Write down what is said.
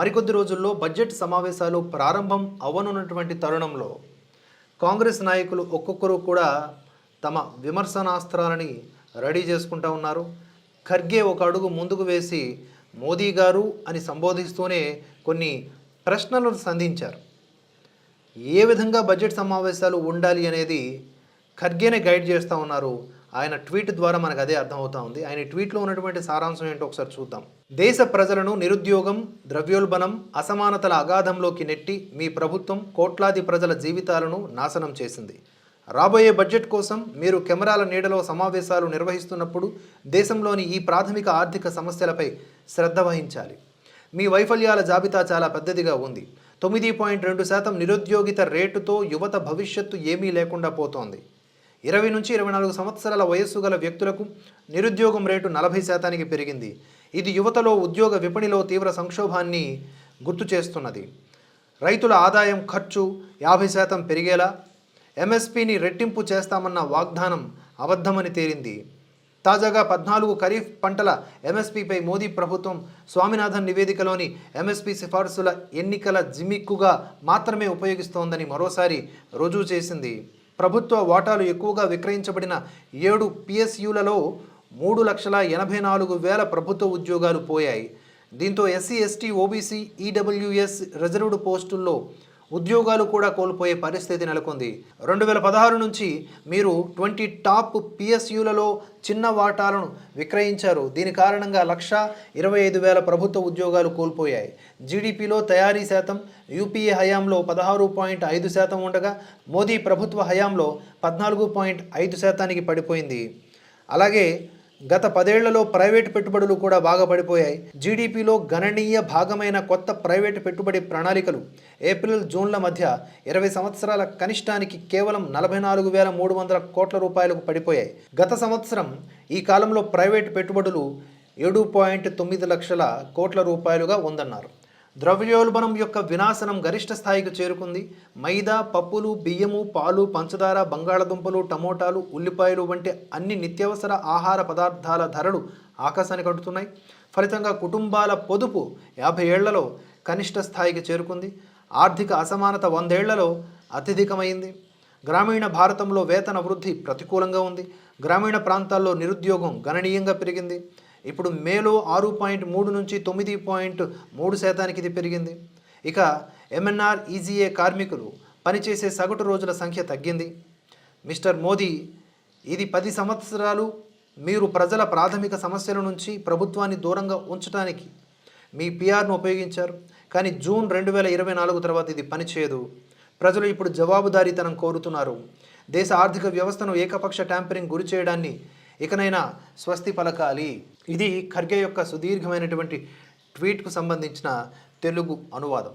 మరికొద్ది రోజుల్లో బడ్జెట్ సమావేశాలు ప్రారంభం అవ్వనున్నటువంటి తరుణంలో కాంగ్రెస్ నాయకులు ఒక్కొక్కరు కూడా తమ విమర్శనాస్త్రాలని రెడీ చేసుకుంటా ఉన్నారు. ఖర్గే ఒక అడుగు ముందుకు వేసి మోదీ గారు అని సంబోధిస్తూనే కొన్ని ప్రశ్నలను సంధించారు. ఏ విధంగా బడ్జెట్ సమావేశాలు ఉండాలి అనేది ఖర్గేనే గైడ్ చేస్తూ ఉన్నారు ఆయన ట్వీట్ ద్వారా మనకు అదే అర్థమవుతా ఉంది. ఆయన ట్వీట్లో ఉన్నటువంటి సారాంశం ఏంటో ఒకసారి చూద్దాం. దేశ ప్రజలను నిరుద్యోగం ద్రవ్యోల్బణం అసమానతల అగాధంలోకి నెట్టి మీ ప్రభుత్వం కోట్లాది ప్రజల జీవితాలను నాశనం చేసింది. రాబోయే బడ్జెట్ కోసం మీరు కెమెరాల నీడలో సమావేశాలు నిర్వహిస్తున్నప్పుడు దేశంలోని ఈ ప్రాథమిక ఆర్థిక సమస్యలపై శ్రద్ధ వహించాలి. మీ వైఫల్యాల జాబితా చాలా పెద్దదిగా ఉంది. తొమ్మిది పాయింట్ రెండు శాతం నిరుద్యోగిత రేటుతో యువత భవిష్యత్తు ఏమీ లేకుండా పోతోంది. ఇరవై నుంచి ఇరవై నాలుగు సంవత్సరాల వయస్సు గల వ్యక్తులకు నిరుద్యోగం రేటు నలభై శాతానికి పెరిగింది. ఇది యువతలో ఉద్యోగ విపణిలో తీవ్ర సంక్షోభాన్ని గుర్తు చేస్తున్నది. రైతుల ఆదాయం ఖర్చు యాభై శాతం పెరిగేలా ఎంఎస్పిని రెట్టింపు చేస్తామన్న వాగ్దానం అబద్ధమని తేలింది. తాజాగా పద్నాలుగు ఖరీఫ్ పంటల ఎంఎస్పిపై మోదీ ప్రభుత్వం స్వామినాథన్ నివేదికలోని ఎంఎస్పి సిఫార్సుల ఎన్నికల జిమిక్కుగా మాత్రమే ఉపయోగిస్తోందని మరోసారి రుజువు చేసింది. ప్రభుత్వ వాటాలు ఎక్కువగా విక్రయించబడిన ఏడు పిఎస్యులలో మూడు లక్షల ఎనభై నాలుగు వేల ప్రభుత్వ ఉద్యోగాలు పోయాయి. దీంతో SC ST OBC EWS reserved పోస్టుల్లో ఉద్యోగాలు కూడా కోల్పోయే పరిస్థితి నెలకొంది. రెండు వేల పదహారు నుంచి మీరు ట్వంటీ టాప్ పిఎస్యులలో చిన్న వాటాలను విక్రయించారు. దీని కారణంగా లక్ష ఇరవై ఐదు వేల ప్రభుత్వ ఉద్యోగాలు కోల్పోయాయి. జీడిపిలో తయారీ శాతం యూపీఏ హయాంలో పదహారు పాయింట్ ఐదు శాతం ఉండగా మోదీ ప్రభుత్వ హయాంలో పద్నాలుగు పాయింట్ ఐదు శాతానికి పడిపోయింది. అలాగే గత పదేళ్ళలో ప్రైవేట్ పెట్టుబడులు కూడా బాగా పడిపోయాయి. జీడిపిలో గణనీయ భాగమైన కొత్త ప్రైవేట్ పెట్టుబడి ప్రణాళికలు ఏప్రిల్ జూన్ల మధ్య ఇరవై సంవత్సరాల కనిష్టానికి కేవలం నలభై నాలుగు వేల మూడు వందల కోట్ల రూపాయలకు పడిపోయాయి. గత సంవత్సరం ఈ కాలంలో ప్రైవేట్ పెట్టుబడులు ఏడు పాయింట్ తొమ్మిది లక్షల కోట్ల రూపాయలుగా ఉందన్నారు. ద్రవ్యోల్బణం యొక్క వినాశనం గరిష్ట స్థాయికి చేరుకుంది. మైదా పప్పులు బియ్యము పాలు పంచదార బంగాళదుంపలు టమోటాలు ఉల్లిపాయలు వంటి అన్ని నిత్యావసర ఆహార పదార్థాల ధరలు ఆకాశానికి కడుతున్నాయి ఫలితంగా కుటుంబాల పొదుపు యాభై ఏళ్ళలో కనిష్ట స్థాయికి చేరుకుంది. ఆర్థిక అసమానత వందేళ్ళలో అత్యధికమైంది. గ్రామీణ భారతంలో వేతన వృద్ధి ప్రతికూలంగా ఉంది. గ్రామీణ ప్రాంతాల్లో నిరుద్యోగం గణనీయంగా పెరిగింది. ఇప్పుడు మేలో ఆరు పాయింట్ మూడు నుంచి తొమ్మిది పాయింట్ మూడు శాతానికి ఇది పెరిగింది. ఇక ఎంఎన్ఆర్ ఈజీఏ కార్మికులు పనిచేసే సగటు రోజుల సంఖ్య తగ్గింది. మిస్టర్ మోదీ ఇది పది సంవత్సరాలు మీరు ప్రజల ప్రాథమిక సమస్యల నుంచి ప్రభుత్వాన్ని దూరంగా ఉంచడానికి మీ పిఆర్ను ఉపయోగించారు. కానీ జూన్ రెండు వేల ఇరవై నాలుగు తర్వాత ఇది పనిచేయదు. ప్రజలు ఇప్పుడు జవాబుదారీతనం కోరుతున్నారు. దేశ ఆర్థిక వ్యవస్థను ఏకపక్ష ట్యాంపరింగ్ గురి చేయడాన్ని ఇకనైనా స్వస్తి పలకాలి. ఇది ఖర్గే యొక్క సుదీర్ఘమైనటువంటి ట్వీట్కు సంబంధించిన తెలుగు అనువాదం.